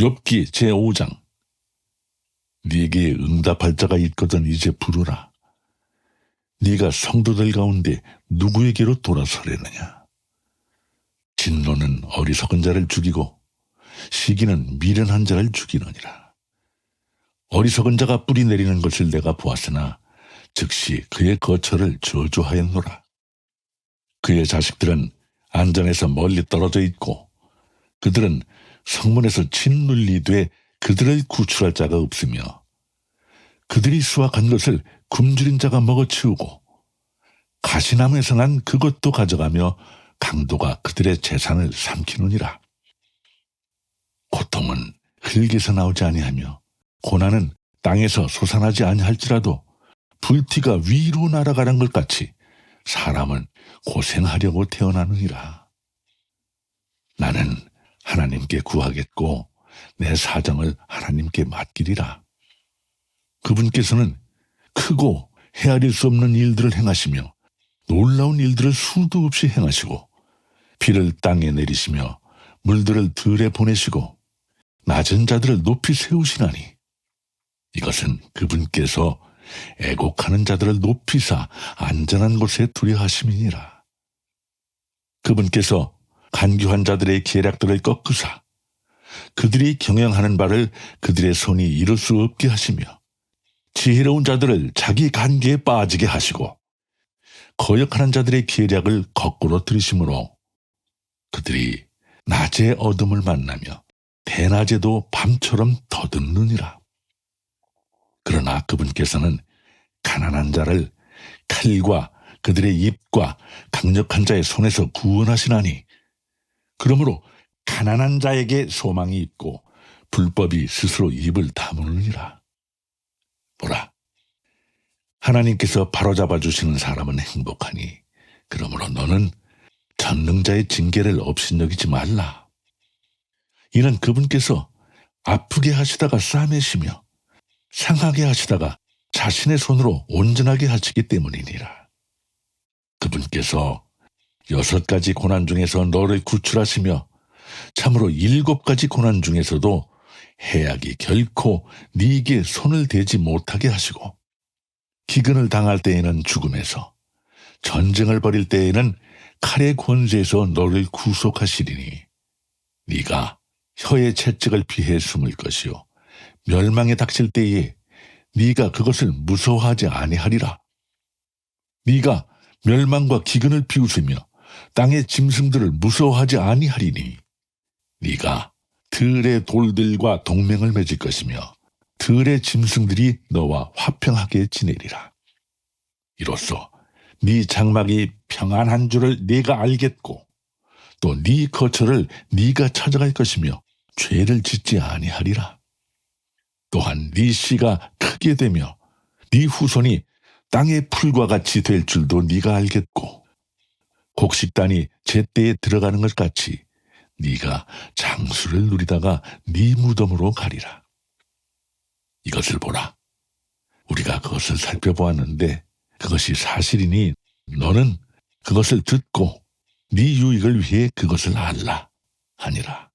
욥기 제5장 네게 응답할 자가 있거든 이제 부르라. 네가 성도들 가운데 누구에게로 돌아서려느냐. 진노는 어리석은 자를 죽이고 시기는 미련한 자를 죽이느니라. 어리석은 자가 뿌리 내리는 것을 내가 보았으나 즉시 그의 거처를 저주하였노라. 그의 자식들은 안전에서 멀리 떨어져 있고 그들은 성문에서 짓눌리되 그들을 구출할 자가 없으며 그들이 수확한 것을 굶주린 자가 먹어치우고 가시나무에서 난 그것도 가져가며 강도가 그들의 재산을 삼키느니라. 고통은 흙에서 나오지 아니하며 고난은 땅에서 솟아나지 아니할지라도 불티가 위로 날아가는 것 같이 사람은 고생하려고 태어나느니라. 나는 하나님께 구하겠고 내 사정을 하나님께 맡기리라. 그분께서는 크고 헤아릴 수 없는 일들을 행하시며 놀라운 일들을 수도 없이 행하시고 비를 땅에 내리시며 물들을 들에 보내시고 낮은 자들을 높이 세우시나니 이것은 그분께서 애곡하는 자들을 높이사 안전한 곳에 두려 하심이니라. 그분께서 간교한 자들의 계략들을 꺾으사 그들이 경영하는 바를 그들의 손이 이룰 수 없게 하시며 지혜로운 자들을 자기 간계에 빠지게 하시고 거역하는 자들의 계략을 거꾸로 들이심으로 그들이 낮에 어둠을 만나며 대낮에도 밤처럼 더듬느니라. 그러나 그분께서는 가난한 자를 칼과 그들의 입과 강력한 자의 손에서 구원하시나니 그러므로 가난한 자에게 소망이 있고 불법이 스스로 입을 다무느니라. 보라, 하나님께서 바로잡아 주시는 사람은 행복하니 그러므로 너는 전능자의 징계를 업신여기지 말라. 이는 그분께서 아프게 하시다가 싸매시며 상하게 하시다가 자신의 손으로 온전하게 하시기 때문이니라. 그분께서 여섯 가지 고난 중에서 너를 구출하시며 참으로 일곱 가지 고난 중에서도 해악이 결코 네게 손을 대지 못하게 하시고 기근을 당할 때에는 죽음에서 전쟁을 벌일 때에는 칼의 권세에서 너를 구속하시리니 네가 혀의 채찍을 피해 숨을 것이요 멸망에 닥칠 때에 네가 그것을 무서워하지 아니하리라. 네가 멸망과 기근을 비웃으며 땅의 짐승들을 무서워하지 아니하리니 네가 들의 돌들과 동맹을 맺을 것이며 들의 짐승들이 너와 화평하게 지내리라. 이로써 네 장막이 평안한 줄을 네가 알겠고 또 네 거처를 네가 찾아갈 것이며 죄를 짓지 아니하리라. 또한 네 씨가 크게 되며 네 후손이 땅의 풀과 같이 될 줄도 네가 알겠고 곡식단이 제때에 들어가는 것 같이 네가 장수를 누리다가 네 무덤으로 가리라. 이것을 보라. 우리가 그것을 살펴보았는데 그것이 사실이니 너는 그것을 듣고 네 유익을 위해 그것을 알라 하니라.